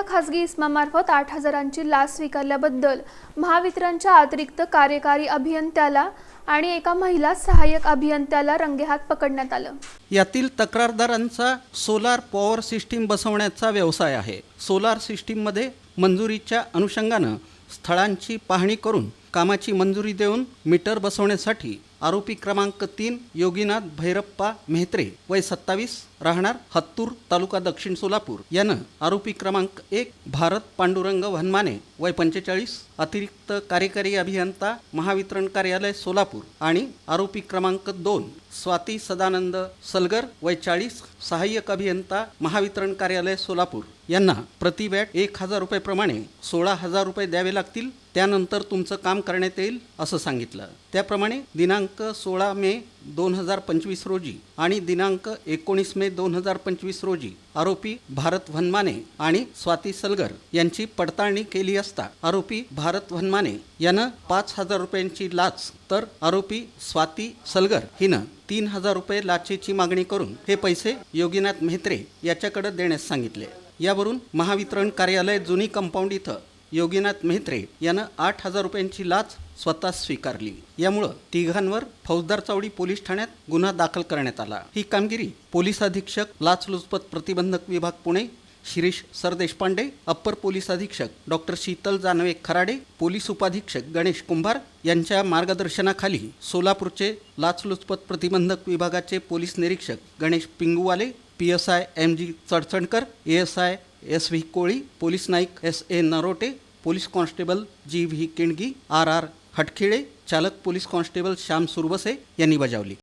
एका खासगी इस्मामार्फत आठ हजारांची लाच स्वीकारल्याबद्दल महावितरणच्या अतिरिक्त कार्यकारी अभियंत्याला आणि एका महिला सहाय्यक अभियंत्याला रंगेहात पकडण्यात आलं. यातील तक्रारदारांचा सोलार पॉवर सिस्टीम बसवण्याचा व्यवसाय आहे. सोलार सिस्टीममध्ये मंजुरीच्या अनुषंगानं स्थळांची पाहणी करून कामाची मंजुरी देऊन मीटर बसवण्यासाठी आरोपी क्रमांक तीन योगीनाथ भैरप्पा मेहत्रे वय सत्तावीस राहणार हत्तूर तालुका दक्षिण सोलापूर. यानं आरोपी क्रमांक एक भारत पांडुरंग वनमाने वय पंचेचाळीस अतिरिक्त कार्यकारी अभियंता महावितरण कार्यालय सोलापूर आणि आरोपी क्रमांक दोन स्वाती सदानंद सलगर वय चाळीस सहाय्यक अभियंता महावितरण कार्यालय सोलापूर. यांना प्रति बॅट एक हजार रुपये सोळा हजार रुपये द्यावे लागतील त्यानंतर तुमचं काम करण्यात येईल असं सांगितलं. त्याप्रमाणे दिनांक सोळा मे दोन हजार पंचवीस रोजी आणि दिनांक एकोणीस मे दोन हजार पंचवीस रोजी आरोपी भारत वनमाने आणि स्वाती सलगर यांची पडताळणी केली असता आरोपी भारत वनमाने यानं पाच हजार रुपयांची लाच तर आरोपी स्वाती सलगर हिनं तीन हजार रुपये लाचेची मागणी करून हे पैसे योगीनाथ मेहत्रे याच्याकडे देण्यास सांगितले. यावरून महावितरण कार्यालय जुनी कंपाऊंड इथं योगीनाथ मेहत्रे यानं आठ हजार रुपयांची लाच स्वतः स्वीकारली. यामुळं तिघांवर फौजदार चावडी पोलीस ठाण्यात गुन्हा दाखल करण्यात आला. ही कामगिरी पोलीस अधीक्षक लाचलुचपत प्रतिबंधक विभाग पुणे शिरीष सरदेशपांडे अप्पर पोलीस अधीक्षक डॉक्टर शीतल जानवे खराडे पोलीस उपाधीक्षक गणेश कुंभार यांच्या मार्गदर्शनाखाली सोलापूरचे लाचलुचपत प्रतिबंधक विभागाचे पोलीस निरीक्षक Ganesh Pinguwale P S I M G Chadchankar A S I S V Koli police Naik S A Narote police constable G V Kingi R R Hatkhile चालक पोलीस कॉन्स्टेबल श्याम सुरवसे यांनी बजावली.